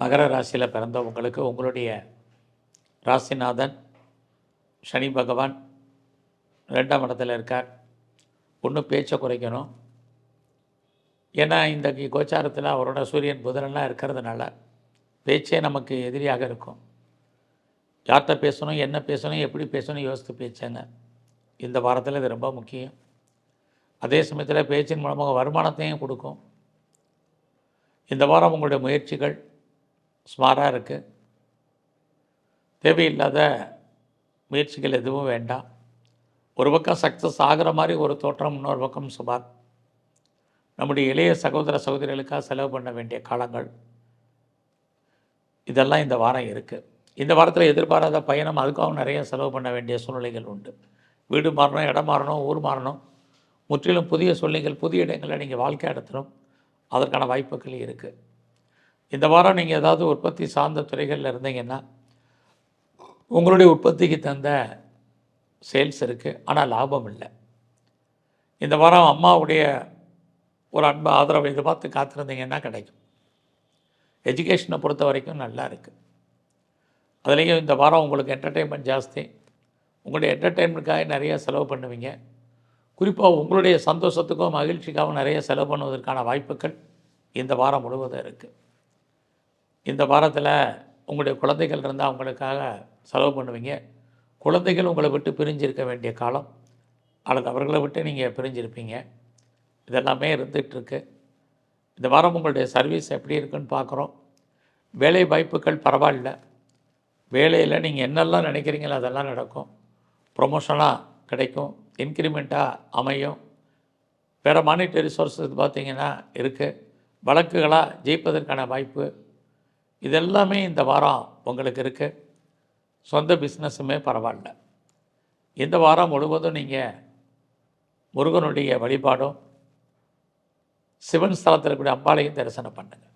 மகர ராசியில் பிறந்தவங்களுக்கு உங்களுடைய ராசிநாதன் சனி பகவான் ரெண்டாம் இடத்துல இருக்கார். ஒன்று பேச்சை குறைக்கணும். ஏன்னா இந்த கோச்சாரத்தில் அவரோட சூரியன் புதனெல்லாம் இருக்கிறதுனால பேச்சே நமக்கு எதிரியாக இருக்கும். யார்கிட்ட பேசணும் என்ன பேசணும் எப்படி பேசணும் யோசித்து பேச்சேங்க. இந்த வாரத்தில் இது ரொம்ப முக்கியம். அதே சமயத்தில் பேச்சின் மூலமாக வருமானத்தையும் கொடுக்கும். இந்த வாரம் உங்களுடைய முயற்சிகள் ஸ்மாராக இருக்குது தேவையில்லாத முயற்சிகள் எதுவும் வேண்டாம். ஒரு பக்கம் சக்ஸஸ் ஆகிற மாதிரி ஒரு தோற்றம் இன்னொரு பக்கம் சுமார் நம்முடைய இளைய சகோதர சகோதரிகளுக்காக செலவு பண்ண வேண்டிய காலங்கள். இதெல்லாம் இந்த வாரம் இருக்குது இந்த வாரத்தில் எதிர்பாராத பயணம் அதுக்காகவும் நிறைய செலவு பண்ண வேண்டிய சூழ்நிலைகள் உண்டு. வீடு மாறணும் இடம் மாறணும் ஊர் மாறணும். முற்றிலும் புதிய சூழ்நிலைகள் புதிய இடங்களில் நீங்கள் வாழ்க்கை நடத்தணும். அதற்கான வாய்ப்புகள் இருக்குது இந்த வாரம் நீங்கள் ஏதாவது உற்பத்தி சார்ந்த துறைகளில் இருந்தீங்கன்னா உங்களுடைய உற்பத்திக்கு தந்த சேல்ஸ் இருக்குது ஆனால் லாபம் இல்லை. இந்த வாரம் அம்மாவுடைய ஒரு அன்பு ஆதரவை பார்த்து காத்திருந்தீங்கன்னா கிடைக்கும். எஜுகேஷனை பொறுத்த வரைக்கும் நல்லா இருக்குது அதுலேயும் இந்த வாரம் உங்களுக்கு என்டர்டெயின்மெண்ட் ஜாஸ்தி. உங்களுடைய என்டர்டெயின்மெண்ட்காக நிறைய செலவு பண்ணுவீங்க. குறிப்பாக உங்களுடைய சந்தோஷத்துக்கும் மகிழ்ச்சிக்காகவும் நிறைய செலவு பண்ணுவதற்கான வாய்ப்புகள் இந்த வாரம் முழுவதும் இருக்குது இந்த வாரத்தில் உங்களுடைய குழந்தைகள் இருந்தால் அவங்களுக்காக செலவு பண்ணுவீங்க. குழந்தைகள் உங்களை விட்டு பிரிஞ்சிருக்க வேண்டிய காலம் அல்லது அவர்களை விட்டு நீங்கள் பிரிஞ்சிருப்பீங்க. இதெல்லாமே இருந்துகிட்ருக்கு. இந்த வாரம் உங்களுடைய சர்வீஸ் எப்படி இருக்குன்னு பார்க்குறோம் வேலை வாய்ப்புகள் பரவாயில்ல. வேலையில் நீங்கள் என்னெல்லாம் நினைக்கிறீங்களோ அதெல்லாம் நடக்கும். ப்ரொமோஷனாக கிடைக்கும். இன்க்ரிமெண்ட்டாக அமையும். வேறு மானிட்டரி ரிசோர்ஸஸ் பார்த்தீங்கன்னா இருக்குது வழக்குகளாக ஜெயிப்பதற்கான வாய்ப்பு இதெல்லாமே இந்த வாரம் உங்களுக்கு இருக்குது சொந்த பிஸ்னஸுமே பரவாயில்ல. இந்த வாரம் முழுவதும் நீங்கள் முருகனுடைய வழிபாடும் சிவன் ஸ்தலத்தில் இருக்கக்கூடிய அம்பாளையும் தரிசனம் பண்ணுங்கள்